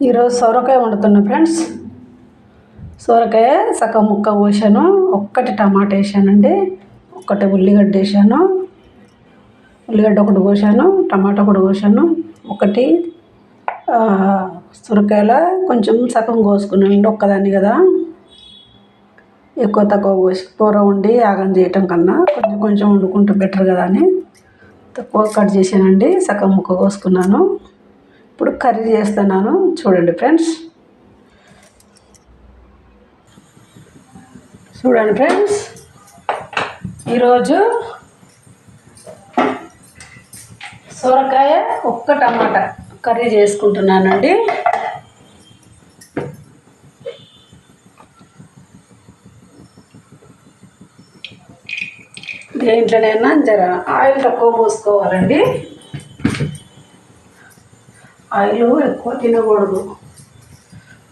ఈరోజు సొరకాయ వండుతున్నా ఫ్రెండ్స్. సొరకాయ సగం ముక్క పోసాను ఒక్కటి టమాటా వేసానండి ఒక్కటి ఉల్లిగడ్డ వేసాను ఉల్లిగడ్డ ఒకటి కోసాను టమాటా ఒకటి కోసాను ఒకటి సొరకాయల సొరకాయలో కొంచెం సగం కోసుకున్నాను ఒక్కదాన్ని కదా. ఎక్కువ తక్కువ కోసి కూర వండి ఆగం చేయటం కన్నా కొంచెం కొంచెం వండుకుంటే బెటర్ కదా అని తక్కువ కట్ చేశానండి సగం ముక్క కోసుకున్నాను. ఇప్పుడు కర్రీ చేస్తున్నాను. చూడండి ఫ్రెండ్స్. చూడండి ఫ్రెండ్స్. ఈరోజు సొరకాయ ఒక్క టమాటా కర్రీ చేసుకుంటున్నానండి. దేంట్లోనైనా జర ఆయిల్ తక్కువ పోసుకోవాలండి. ఆయిల్ ఎక్కువ తినకూడదు.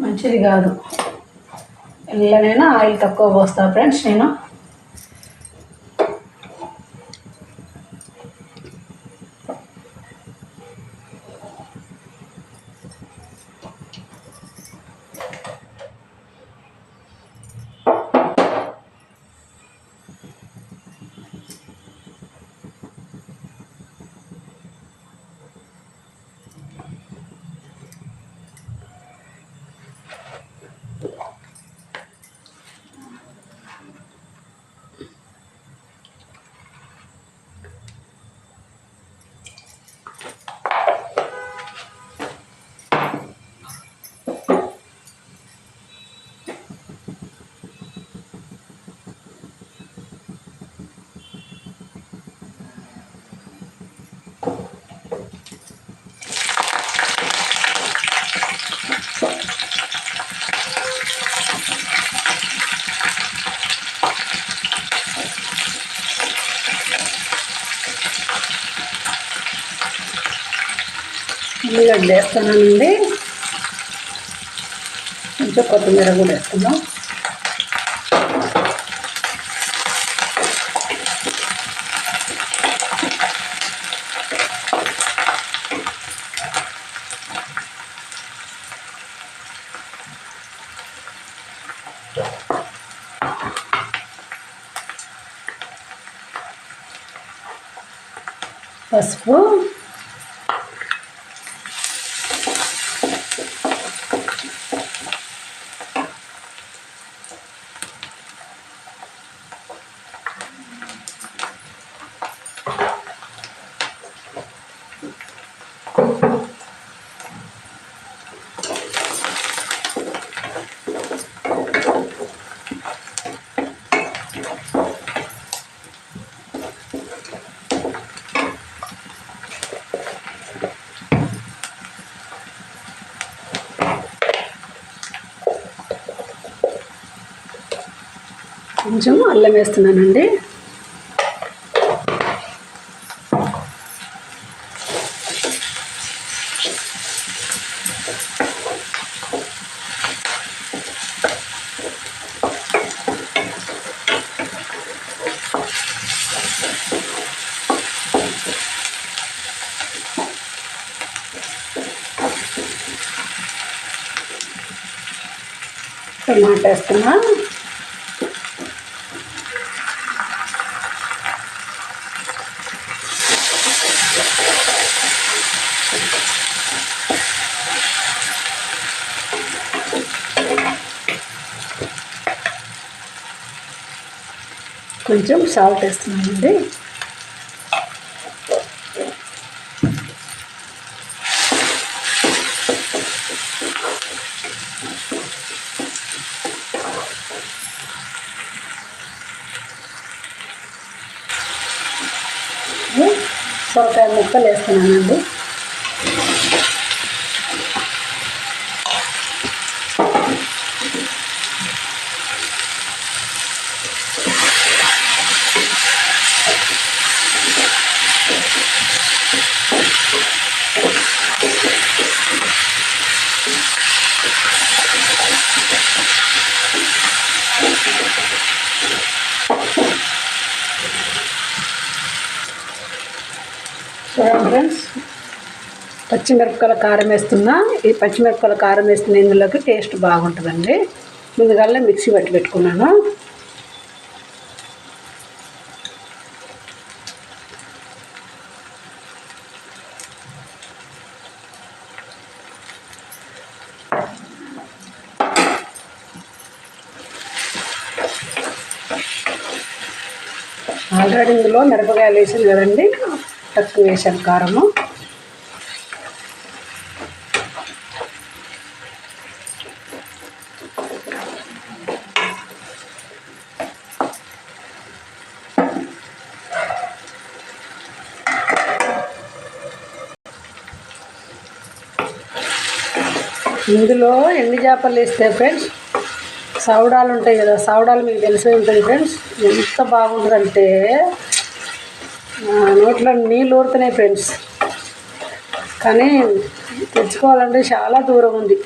మంచిది కాదు. ఎల్లనైనా ఆయిల్ తక్కువ పోస్తా ఫ్రెండ్స్ నేను. ఉల్లిగడ్డ వేస్తానండి కొంచెం కొత్తిమీర కూడా వేస్తున్నాం పసుపు కొంచెం అల్లం వేస్తున్నానండి. టమాటా వేస్తున్నా కొంచెం సాల్ట్ వేస్తున్నానండి సొరకాయ ముక్కలు వేస్తున్నానండి చూడండి ఫ్రెండ్స్ పచ్చిమిరపకాయల కారం వేస్తున్నా. ఈ పచ్చిమిరపకాయల కారం వేస్తున్న ఇందులోకి టేస్ట్ బాగుంటుందండి. ముందుగానే మిక్సీ పట్టి పెట్టుకున్నాను. ఆల్రెడీ ఇందులో మిరపకాయలు వేసాను కదండి. తక్కువ వేసాను కారము. ఇందులో ఎండు చేపలు వేస్తే ఫ్రెండ్స్? సౌడాలు ఉంటాయి కదా సౌడాలు మీకు తెలిసే ఉంటుంది ఫ్రెండ్స్. ఎంత బాగుంటుందంటే నోట్లో నీళ్ళు ఊరుతున్నాయి ఫ్రెండ్స్ కానీ తెచ్చుకోవాలంటే చాలా దూరం ఉంది.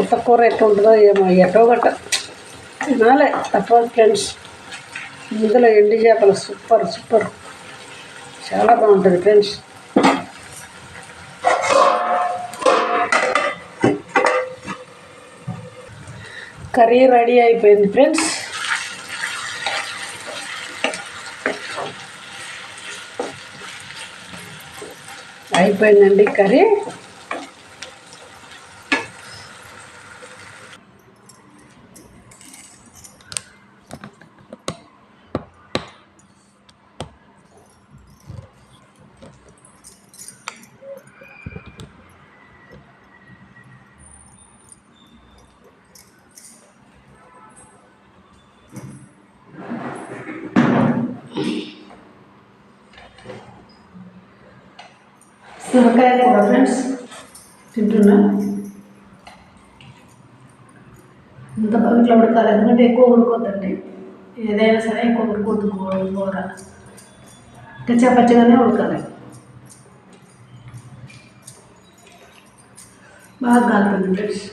ఉత్త కూర ఎట్లా ఉంటుందో ఏమో ఎటో గట్ట. తినాలే తప్పదు ఫ్రెండ్స్ ఇందులో ఎండి చేపలు సూపర్ సూపర్ చాలా బాగుంటుంది ఫ్రెండ్స్ కర్రీ రెడీ అయిపోయింది ఫ్రెండ్స్ అయిపోయిందండి కర్రీ. సొరకాయ కూర ఫ్రెండ్స్ తింటున్నా? ఇంత ఇట్లా ఉడకాలి ఎందుకంటే ఎక్కువ ఉడకొద్దండి. ఏదైనా సరే ఎక్కువ ఉడకొద్దు కూర కూర. కచ్చా పచ్చగానే ఉడకాలి. బాగా కాలుతుంది ఫ్రెండ్స్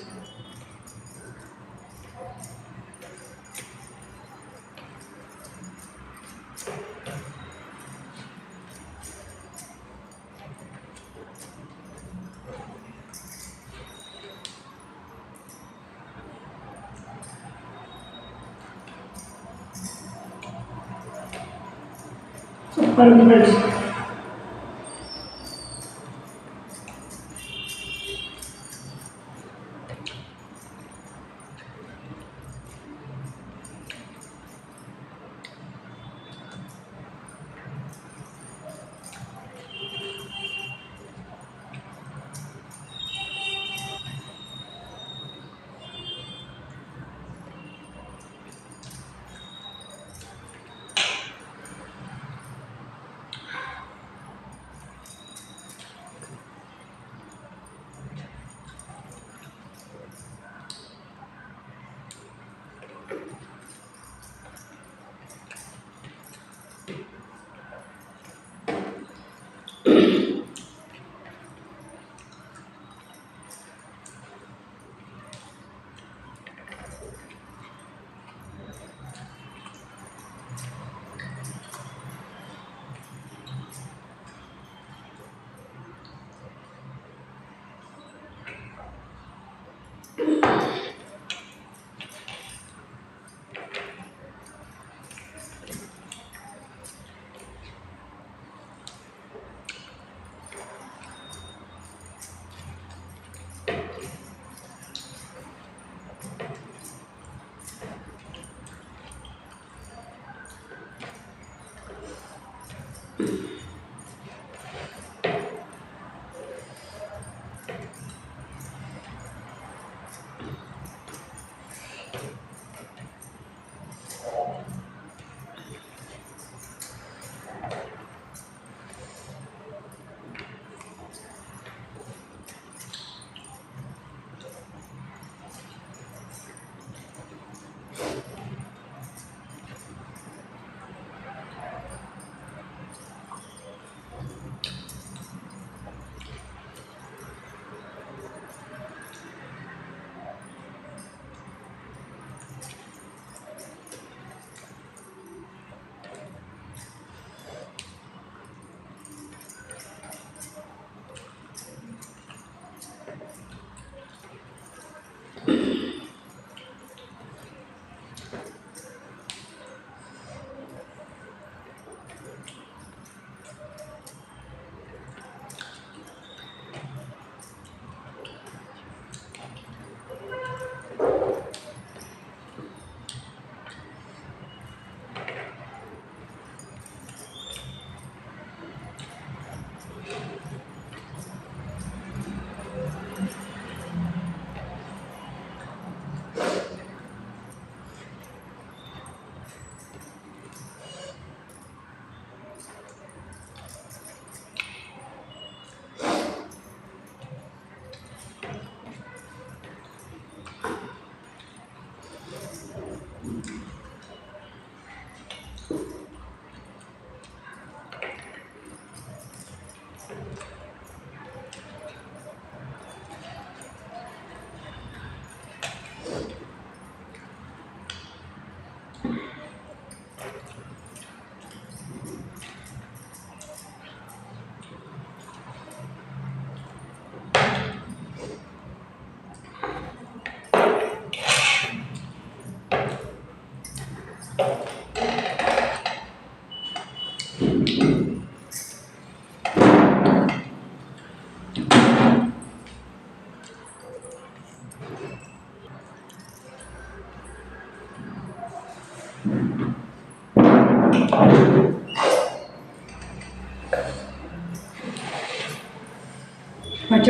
సూపర్ ఉంది you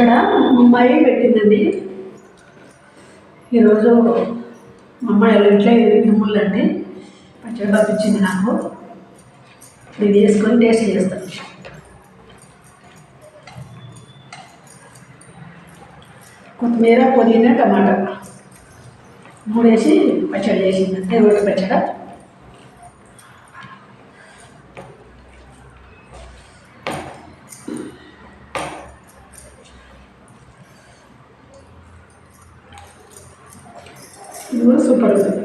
ఇక్కడ అమ్మాయి పెట్టిందండి. ఈరోజు మా అమ్మాయి వాళ్ళ ఇంట్లో అండి పచ్చడి పంపించింది నాకు. ఇది వేసుకొని టేస్ట్ చేస్తాను. కొత్తిమీర పుదీనా టమాటా మూడేసి పచ్చడి చేసింది. అంతే రోడ్డు పచ్చడి. ఇది కూడా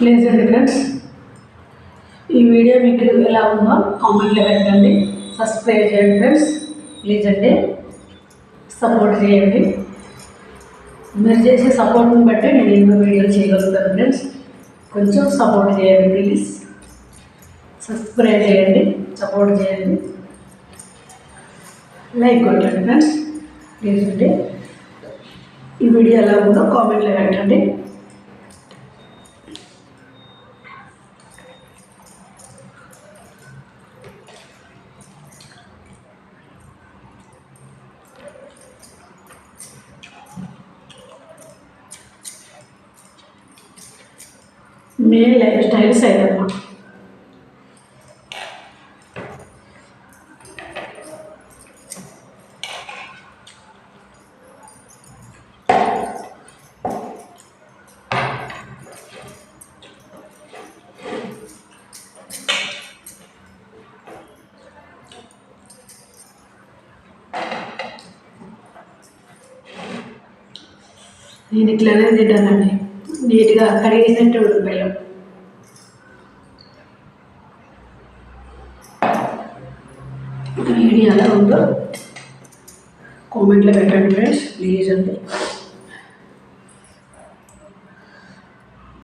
సూపర్ ప్లీజ్ అండి ఫ్రెండ్స్ ఈ వీడియో మీకు ఎలా ఉందో కామెంట్లో పెట్టండి. సబ్స్క్రైబ్ చేయండి ఫ్రెండ్స్ ప్లీజ్ అండి. సపోర్ట్ చేయండి. మీరు చేసే సపోర్ట్ని బట్టి నేను ఎన్నో వీడియోలు చేయగలుగుతాను ఫ్రెండ్స్ కొంచెం సపోర్ట్ చేయండి ప్లీజ్ సబ్స్క్రైబ్ చేయండి. సపోర్ట్ చేయండి. లైక్ కొట్టండి ఫ్రెండ్స్ ప్లీజ్ అండి. ఈ వీడియో ఎలా ఉందో కామెంట్లో పెట్టండి. మే లైఫ్ స్టైల్ సైదమ్మ నేను ఇట్లానే తింటానండి నీట్గా కడిగేసినట్టు బెల్లం. వీడియో ఎలా ఉందో కామెంట్లో పెట్టండి ఫ్రెండ్స్ ప్లీజ్ అండి.